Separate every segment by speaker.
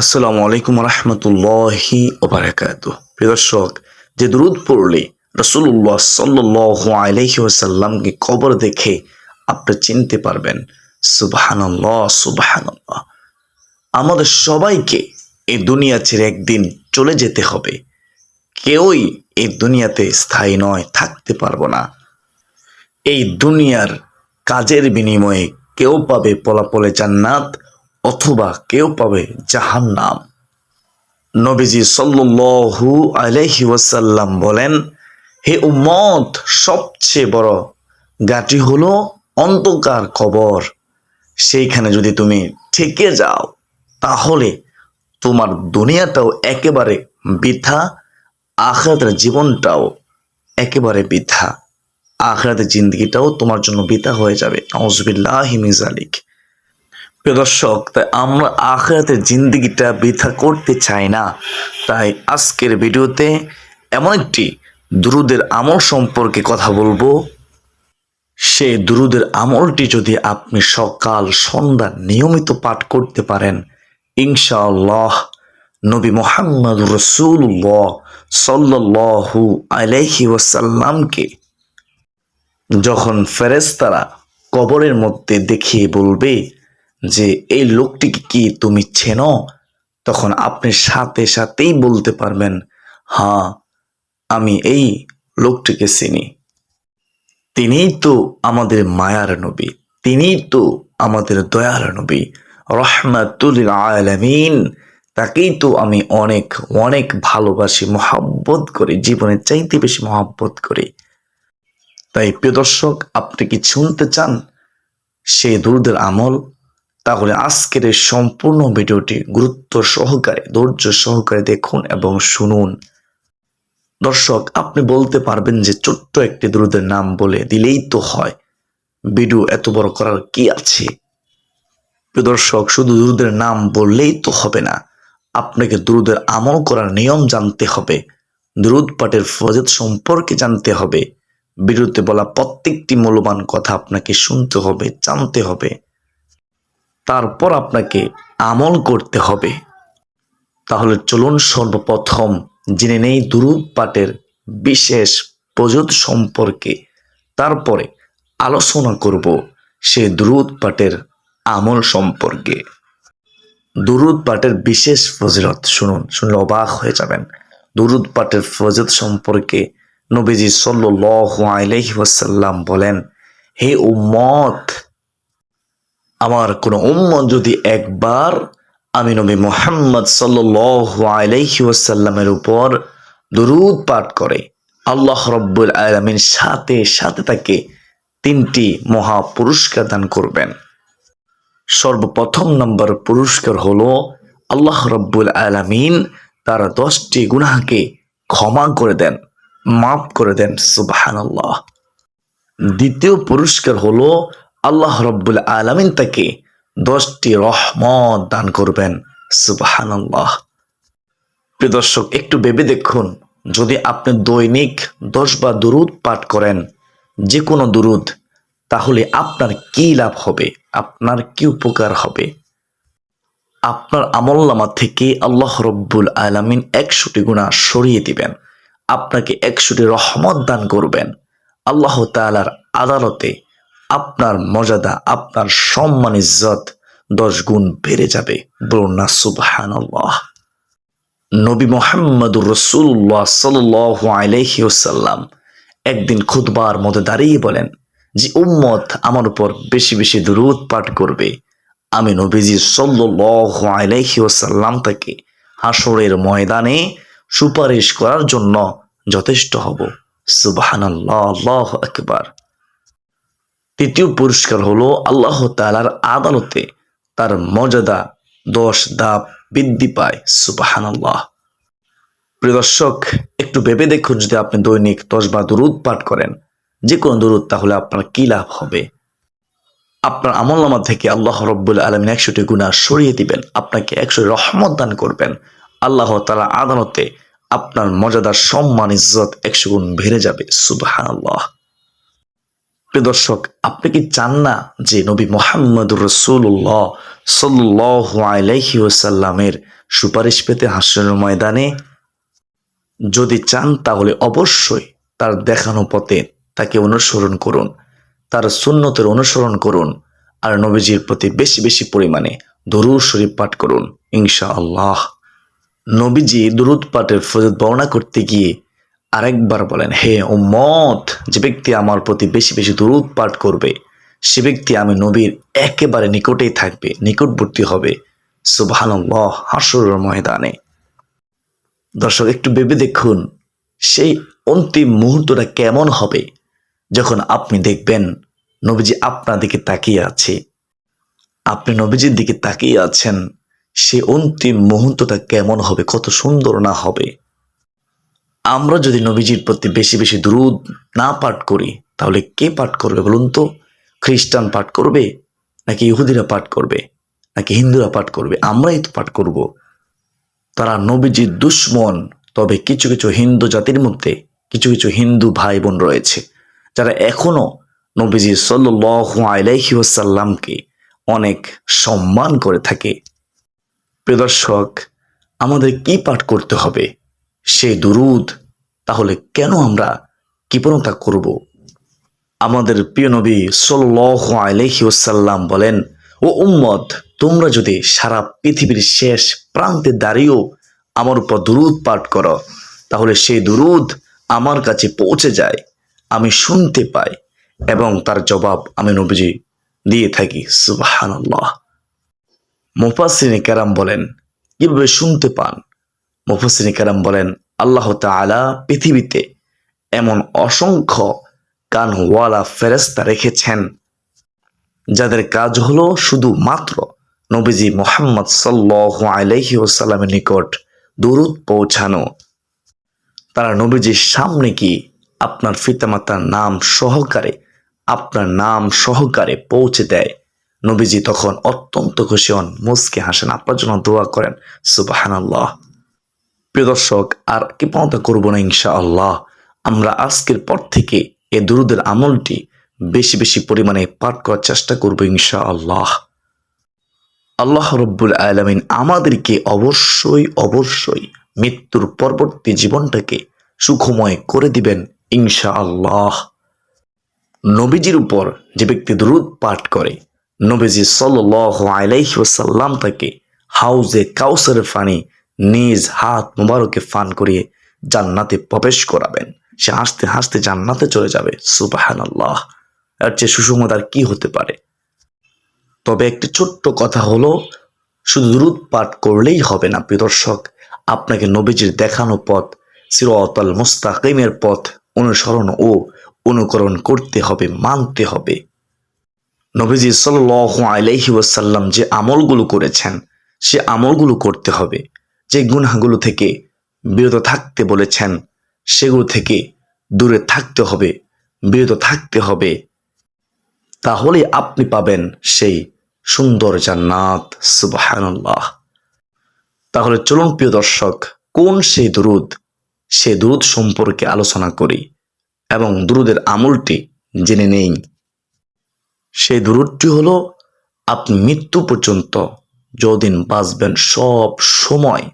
Speaker 1: আসসালামু আলাইকুম রহমতুল্লাহি ওবারাকাত প্রিয় দর্শক, যে দুরুদ পড়লে রসুল্লাহ সাল্লাহ আলহি ওসাল্লামকে কবর দেখে আপনি চিনতে পারবেন, সুবাহানাল্লাহ সুবাহানাল্লাহ। আমাদের সবাইকে এই দুনিয়া ছেড়ে একদিন চলে যেতে হবে। কেউই এই দুনিয়াতে স্থায়ী নয়, থাকতে পারব না। এই দুনিয়ার কাজের বিনিময়ে কেউ পাবে পলাপলে জান্নাত অথবা কেউ পাবে জাহান্নাম। নবীজি সাল্লু আলহি ওয়াসাল্লাম বলেন, হে উম্মত, সবচেয়ে বড় গাটি হলো অন্ধকার কবর সেইখানে যদি তুমি থেকে যাও, তাহলে তোমার দুনিয়াটাও একেবারে বৃথা, আখরাতের জীবনটাও একেবারে বৃথা। আখরাতের জিন্দগিটাও তোমার জন্য বৃথা হয়ে যাবে। নজবিল্লাহ মিজালিক প্রিয় দর্শক, তাই আমরা আখরাতের জিন্দগিটা বৃথা করতে চাই না। তাই আজকের ভিডিওতে এমন একটি দুরুদের আমল সম্পর্কে কথা বলব। সে দুরুদের আমলটি যদি আপনি সকাল, সন্ধ্যা নিয়মিত পাঠ করতে পারেন, ইনশাআল্লাহ নবী মোহাম্মদ রসুল্লাহ সাল্লাহু আলাইহি ওয়াসাল্লামকে যখন ফেরেস্তারা কবরের মধ্যে দেখিয়ে বলবে যে এই লোকটিকে কি তুমি চেনো? তখন আপনি সাথে সাথেই বলতে পারবেন হ্যাঁ আমি এই লোকটিকে চিনি। তিনিই তো আমাদের মায়ার নবী, তিনিই তো আমাদের দয়ার নবী। রহমাতুল আলামিন, তাকেই তো আমি অনেক অনেক ভালোবাসি, মহাব্বত করি, জীবনের চাইতে বেশি মহাব্বত করি। তাই প্রিয় দর্শক, আপনি কি শুনতে চান সেই দুর্দের আমল? তাহলে আজকের এই সম্পূর্ণ ভিডিওটি গুরুত্ব সহকারে, ধৈর্য সহকারে দেখুন এবং শুনুন। দর্শক, আপনি বলতে পারবেন যে ছোট্ট একটি দুরুদের নাম বলে দিলেই তো হয়। ভিডিও এত বড় করার কি আছে? দর্শক, শুধু দুরুদের নাম বললেই তো হবে না। আপনাকে দুরুদের আমল করার নিয়ম জানতে হবে। দুরুদ পাঠের ফজত সম্পর্কে জানতে হবে। বিরুদ্ধে বলা প্রত্যেকটি মূল্যবান কথা আপনাকে শুনতে হবে, জানতে হবে। তারপর আপনাকে আমল করতে হবে। তাহলে চলুন সর্বপ্রথম জেনে নেই দুরুদ পাঠের বিশেষ প্রযোজ সম্পর্কে। তারপরে আলোচনা করব সে দুরুদ পাঠের আমল সম্পর্কে। দুরুদ পাঠের বিশেষ ফজিলত, শুনুন, শুনলে অবাক হয়ে যাবেন। দুরুদ পাঠের ফজত সম্পর্কে নবীজি সাল্লাল্লাহু আলাইহি ওয়াসাল্লাম বলেন, হে উম্মত আমার কোনো উম্মত যদি একবার আমি নবী মোহাম্মদ আলাইহি ওয়াসাল্লামের উপর দুরুদ পাঠ করে, আল্লাহ রব্বুল আলামিন সাথে সাথে তাকে তিনটি মহা পুরস্কার দান করবেন। সর্বপ্রথম নম্বর পুরস্কার হলো আল্লাহ রব্বুল আলামিন তার দশটি গুনাহকে ক্ষমা করে দেন, মাফ করে দেন সুবাহান দ্বিতীয় পুরস্কার হলো আল্লাহ রব্বুল আলমিন তাকে দশটি রহমত দান করবেন। সুবাহান আল্লাহ প্রিয় দর্শক, একটু ভেবে দেখুন, যদি আপনি দৈনিক দশ বা দুরুদ পাঠ করেন যে কোনো দুরুদ, তাহলে আপনার কি লাভ হবে? আপনার কি উপকার হবে? আপনার আমল্লামা থেকে আল্লাহ রব্বুল আলমিন একশোটি গুণা সরিয়ে দিবেন। আপনাকে একশোটি রহমত দান করবেন। আল্লাহ তালার আদালতে আপনার মর্যাদা, আপনার সম্মান, ইজ্জত দশ গুণ বেড়ে যাবে। সুবহান নবী মোহাম্মদুর রসুল্লাহ সাল আলহি ওসাল্লাম একদিন খুদবার মধ্যে দাঁড়িয়ে বলেন যে, উম্মত আমার উপর বেশি বেশি দুরুদ পাঠ করবে। আমি নবীজি সাল্লাহ আলহি ওসাল্লাম তাকে হাসরের ময়দানে সুপারিশ করার জন্য যথেষ্ট হব। সুবাহানাল্লাহ আকবার। তৃতীয় পুরস্কার হলো আল্লাহ তালার আদালতে তার মর্যাদা দশ দাপ বৃদ্ধি পায়। সুবাহানাল্লাহ। প্রিয় দর্শক, একটু ভেবে দেখুন যদি আপনি দৈনিক দশ বা দুরুদ পাঠ করেন, যে কোনো দুরুদ, তাহলে আপনার কি লাভ হবে? আপনার আমলনামা থেকে আল্লাহ রব্বুল আলমিন একশোটি গুণা সরিয়ে দিবেন, আপনাকে একশো রহমত দান করবেন। আল্লাহ তালা আদালতে আপনার মর্যাদার সম্মান, ইজ্জত একশো গুণ বেড়ে যাবে। সুবাহ প্রিয় দর্শক, আপনি কি চান না যে নবী মোহাম্মদুর রসুল্লাহ সাল্লাহ আলাইহি ওসাল্লামের সুপারিশ পেতে হাস্যের ময়দানে? যদি চান, তাহলে অবশ্যই তার দেখানো পথে তাকে অনুসরণ করুন, তার সুন্নতের অনুসরণ করুন, আর নবীজির প্রতি বেশি বেশি পরিমাণে দরুদ শরীফ পাঠ করুন ইনশা আল্লাহ নবীজি দুরুদ পাঠের ফজত বর্ণনা করতে গিয়ে আরেকবার বলেন, হে উম্মত, যে ব্যক্তি আমার প্রতি বেশি বেশি দুরুদ পাঠ করবে, সে ব্যক্তি আমি নবীর একেবারে নিকটেই থাকবে, নিকটবর্তী হবে। সুবহানাল্লাহ হাসুর ময়দানে। দর্শক, একটু ভেবে দেখুন, সেই অন্তিম মুহূর্তটা কেমন হবে যখন আপনি দেখবেন নবীজি আপনার দিকে তাকিয়ে আছে। আপনি নবীজির দিকে তাকিয়ে আছেন, সে অন্তিম মুহূর্তটা কেমন হবে, কত সুন্দর না হবে। আমরা যদি নবীজির প্রতি বেশি বেশি দুরুদ না পাঠ করি, তাহলে কে পাঠ করবে বলুন তো? খ্রিস্টান পাঠ করবে নাকি ইহুদিরা পাঠ করবে নাকি হিন্দুরা পাঠ করবে? আমরাই তো পাঠ করব। তারা নবীজির দুশ্মন, তবে কিছু কিছু হিন্দু জাতির মধ্যে কিছু কিছু হিন্দু ভাই বোন রয়েছে, যারা এখনও নবীজি সাল্লু আলাইহি ওয়াসাল্লামকে অনেক সম্মান করে থাকে। প্রিয় দর্শক, আমাদের কি পাঠ করতে হবে? সেই দুরুদ, তাহলে কেন আমরা কৃপণতা করব? আমাদের প্রিয় নবী সাল্লাহ আলাইহি ওসাল্লাম বলেন, ও উম্মত, তোমরা যদি সারা পৃথিবীর শেষ প্রান্তে দাঁড়িয়েও আমার উপর দুরুদ পাঠ করো, তাহলে সেই দুরুদ আমার কাছে পৌঁছে যায়, আমি শুনতে পাই এবং তার জবাব আমি নবীজি দিয়ে থাকি। সুবাহান্লাহ মুফাসিনী কেরাম বলেন, কীভাবে শুনতে পান? মুফাসিনী কেরাম বলেন, আল্লাহ তাআলা পৃথিবীতে এমন অসংখ্য কানওয়ালা ফেরেস্তা রেখেছেন, যাদের কাজ হলো শুধু মাত্র নবীজি মোহাম্মদ সাল্লাহ আলাইহি ওসাল্লামের নিকট দূরত পৌঁছানো। তারা নবীজির সামনে কি আপনার পিতামাতার নাম সহকারে, আপনার নাম সহকারে পৌঁছে দেয়? নবীজি তখন অত্যন্ত খুশি হন, মুসকে হাসেন, আপনার জন্য দোয়া করেন, সুবাহানাল্লাহ। প্রিয় দর্শক, আর কৃপণতা করব না ইনশা আল্লাহ আমরা আজকের পর থেকে এ দুরুদের আমলটি বেশি বেশি পরিমাণে পাঠ করার চেষ্টা করব ইনশা আল্লাহ আল্লাহ রব্বুল আলমিন আমাদেরকে অবশ্যই অবশ্যই মৃত্যুর পরবর্তী জীবনটাকে সুখময় করে দিবেন ইনশা আল্লাহ নবীজির উপর যে ব্যক্তি দ্রুত পাঠ করে, নবীজি সাল আলাইহি ওসাল্লাম তাকে হাউজে কাউসারের ফানি নিজ হাত মুবারকে ফান করিয়ে জান্নাতে প্রবেশ করাবেন। সে হাসতে হাসতে জান্নাতে চলে যাবে। সুবাহান আল্লাহ এর চেয়ে সুসংবাদ কি হতে পারে? তবে একটি ছোট্ট কথা হলো, শুধু দ্রুত পাঠ করলেই হবে না, প্রিয় দর্শক। আপনাকে নবীজির দেখানো পথ, সিরতল মুস্তাকিমের পথ অনুসরণ ও অনুকরণ করতে হবে, মানতে হবে। নবীজি সাল আলাইহি ওয়াসাল্লাম যে আমলগুলো করেছেন, সে আমলগুলো করতে হবে। যে গুনাহগুলো থেকে বিরত থাকতে বলেছেন, সেগুলো থেকে দূরে থাকতে হবে, বিরত থাকতে হবে। তাহলে আপনি পাবেন সেই সুন্দর জান্নাত সুবাহান্লাহ তাহলে চলুন প্রিয় দর্শক, কোন সেই দুরুদ? সে দুরুদ সম্পর্কে আলোচনা করি এবং দুরুদের আমলটি জেনে নেই। সেই দুরুদটি হল, আপনি মৃত্যু পর্যন্ত যদিন বাঁচবেন সব সময়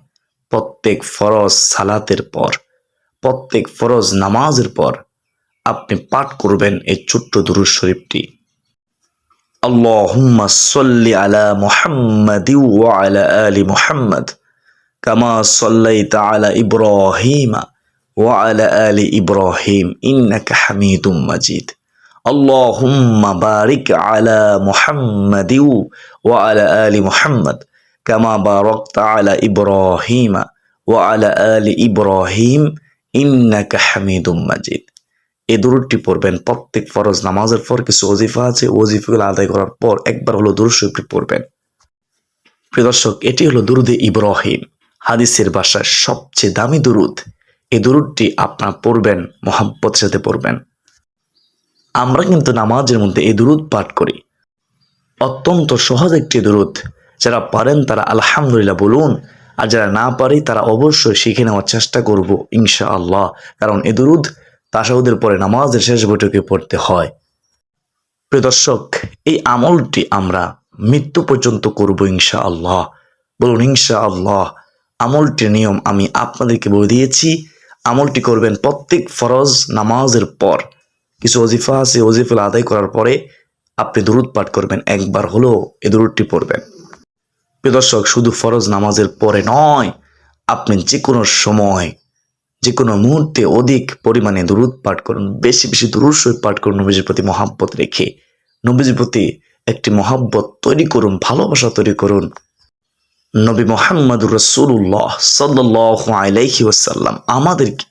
Speaker 1: প্রত্যেক ফরজ সালাতের পর প্রত্যেক ফরজ নামাজের পর আপনি পাঠ করবেন এই ছোট্ট দুরুদ শরীফটি اللهم صل على محمد وعلى آل محمد كما صليت على إبراهيم وعلى آل إبراهيم إنك حميد مجيد اللهم بارك على محمد وعلى آل محمد কামা বারকত আলা ইব্রাহিমা ও আলা আলি ইব্রাহিম ইন্নাকা হামিদুম এই দূরটি পড়বেন। প্রত্যেক ফরজ নামাজের পর কিছু ওজিফা আছে। ওজিফাগুলো আদায় করার পর একবার হলো দুরুশরীফটি পড়বেন। প্রিয় দর্শক, এটি হলো দুরুদে ইব্রাহিম, হাদিসের বাসার সবচেয়ে দামি দুরুদ। এই দুরুদটি আপনার পড়বেন মোহাম্মতের সাথে পড়বেন। আমরা কিন্তু নামাজের মধ্যে এই দুরুদ পাঠ করি। অত্যন্ত সহজ একটি দুরুদ। যারা পারেন তারা আলহামদুলিল্লাহ বলুন, আর যারা না পারে তারা অবশ্যই শিখে নেওয়ার চেষ্টা করব ইনশা আল্লাহ কারণ এ দুরুদ তাসাউদের পরে নামাজের শেষ বৈঠকে পড়তে হয়। প্রিয় দর্শক, এই আমলটি আমরা মৃত্যু পর্যন্ত করব ইনশা আল্লাহ বলুন ইনশা আল্লাহ আমলটির নিয়ম আমি আপনাদেরকে বলে দিয়েছি। আমলটি করবেন প্রত্যেক ফরজ নামাজের পর। কিছু অজিফা আছে অজিফা আদায় করার পরে আপনি দরুদ পাঠ করবেন, একবার হলেও এ দরুদটি পড়বেন। দর্শক, শুধু ফরজ নামাজের পরে নয়, আপনি যে কোনো সময় যে কোনো মুহূর্তে অধিক পরিমাণে দরুদ পাঠ করুন, বেশি বেশি দরুদ পাঠ করুন, নবীজির প্রতি মহাব্বত রেখে, নবীজির প্রতি একটি মহাব্বত তৈরি করুন, ভালোবাসা তৈরি করুন। নবী মোহাম্মদ রসুল্লাহ সাল্লাহ আলাইহি ওয়াসাল্লাম আমাদেরকে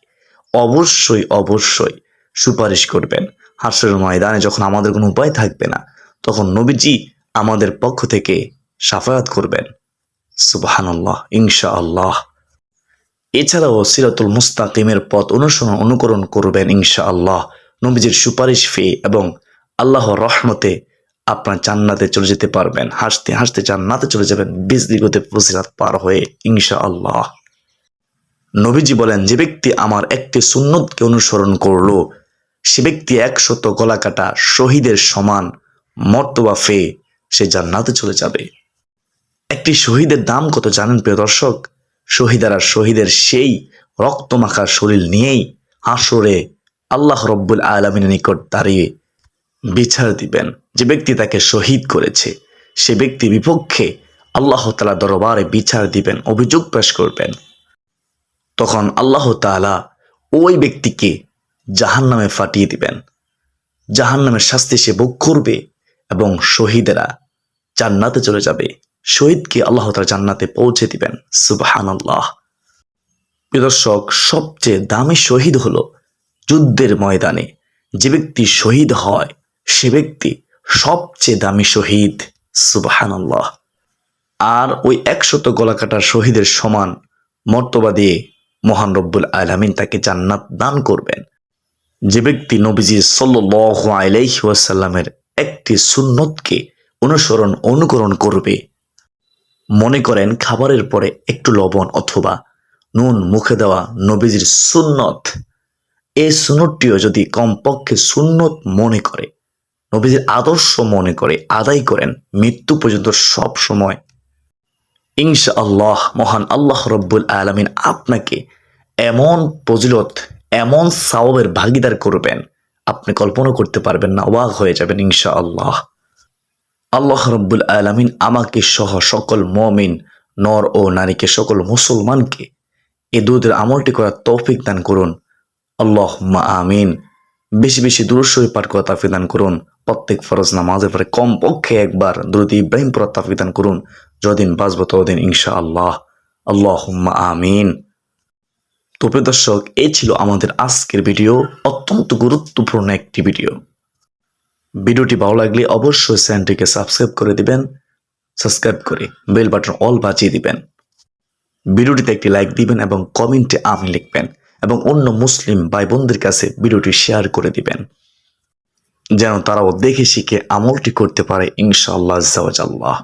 Speaker 1: অবশ্যই অবশ্যই সুপারিশ করবেন। হাসরের ময়দানে যখন আমাদের কোনো উপায় থাকবে না, তখন নবীজি আমাদের পক্ষ থেকে সাফায়াত করবেন। সুবাহানাল্লাহ ইনশা আল্লাহ এছাড়াও সিরাতুল মুস্তাকিমের পথ অনুসরণ, অনুকরণ করবেন ইনশা আল্লাহ নবীজির সুপারিশ ফে এবং আল্লাহর রহমতে আপনার জান্নাতে চলে যেতে পারবেন। হাসতে হাসতে জান্নাতে চলে যাবেন বিজলি গতে ফজিরাত পার হয়ে ইনশা আল্লাহ নবীজি বলেন, যে ব্যক্তি আমার একটি সুন্নতকে অনুসরণ করল, সে ব্যক্তি একশত গলা কাটা শহীদের সমান মর্তবা ফে, সে জান্নাতে চলে যাবে। একটি শহীদের দাম কত জানেন প্রিয় দর্শক? শহীদারা শহীদের সেই রক্তমাখা শরীর নিয়েই হাসরে আল্লাহ রব্বুল আলমিনের নিকট দাঁড়িয়ে বিচার দিবেন। যে ব্যক্তি তাকে শহীদ করেছে, সে ব্যক্তি বিপক্ষে আল্লাহ তালা দরবারে বিচার দিবেন, অভিযোগ পেশ করবেন। তখন আল্লাহ তালা ওই ব্যক্তিকে জাহান নামে ফাটিয়ে দিবেন। জাহান নামের শাস্তি সে ভোগ করবে এবং শহীদেরা জান্নাতে চলে যাবে। শহীদকে আল্লাহ তালা জান্নাতে পৌঁছে দিবেন। সুবাহান আল্লাহ দর্শক, সবচেয়ে দামি শহীদ হলো যুদ্ধের ময়দানে। যে ব্যক্তি শহীদ হয়, সে ব্যক্তি সবচেয়ে দামি শহীদ। সুবাহান আল্লাহ আর ওই একশত গলাকাটার শহীদের সমান মর্তবা দিয়ে মহান রব্বুল আলমিন তাকে জান্নাত দান করবেন। যে ব্যক্তি নবীজি সাল্লাহ আলাইহি ওয়াসাল্লামের একটি সুন্নতকে অনুসরণ অনুকরণ করবে মনে করেন খাবারের পরে একটু লবণ অথবা নুন মুখে দেওয়া নবীজির সুন্নত। এই সুন্নতটিও যদি কমপক্ষে সুন্নত মনে করে, নবীজির আদর্শ মনে করে, আদায় করেন, মৃত্যু পর্যন্ত সব সময় ইনশা আল্লাহ মহান আল্লাহ রব্বুল আলমিন আপনাকে এমন ফজিলত, এমন সাওবের ভাগিদার করবেন, আপনি কল্পনা করতে পারবেন না ওয়াক হয়ে যাবেন ইনশা আল্লাহ আল্লাহ রব্বুল আলমিন আমাকে সহ সকল মমিন, নর ও নারীকে, সকল মুসলমানকে এ দুধের আমলটি করার তৌফিক দান করুন। আল্লাহ আমিন। বেশি বেশি দূরস্বরী পাঠ করা তাফিক দান করুন। প্রত্যেক ফরজ নামাজের পরে কমপক্ষে একবার দ্রুত ইব্রাহিম পড়া তাফিক দান করুন। যদিন বাঁচবো ততদিন ইনশা আল্লাহ আল্লাহ আমিন। তো প্রিয় দর্শক, এই ছিল আমাদের আজকের ভিডিও, অত্যন্ত গুরুত্বপূর্ণ একটি ভিডিও। ভিডিওটি ভালো লাগলে অবশ্যই চ্যানেলটিকে সাবস্ক্রাইব করে দিবেন, সাবস্ক্রাইব করে বেল বাটন অল বাজিয়ে দিবেন। ভিডিওটিতে একটি লাইক দিবেন এবং কমেন্টে আমি লিখবেন এবং অন্য মুসলিম ভাই বোনদের কাছে ভিডিওটি শেয়ার করে দিবেন, যেন তারাও দেখে শিখে আমলটি করতে পারে ইনশাআল্লাহ আল্লাহ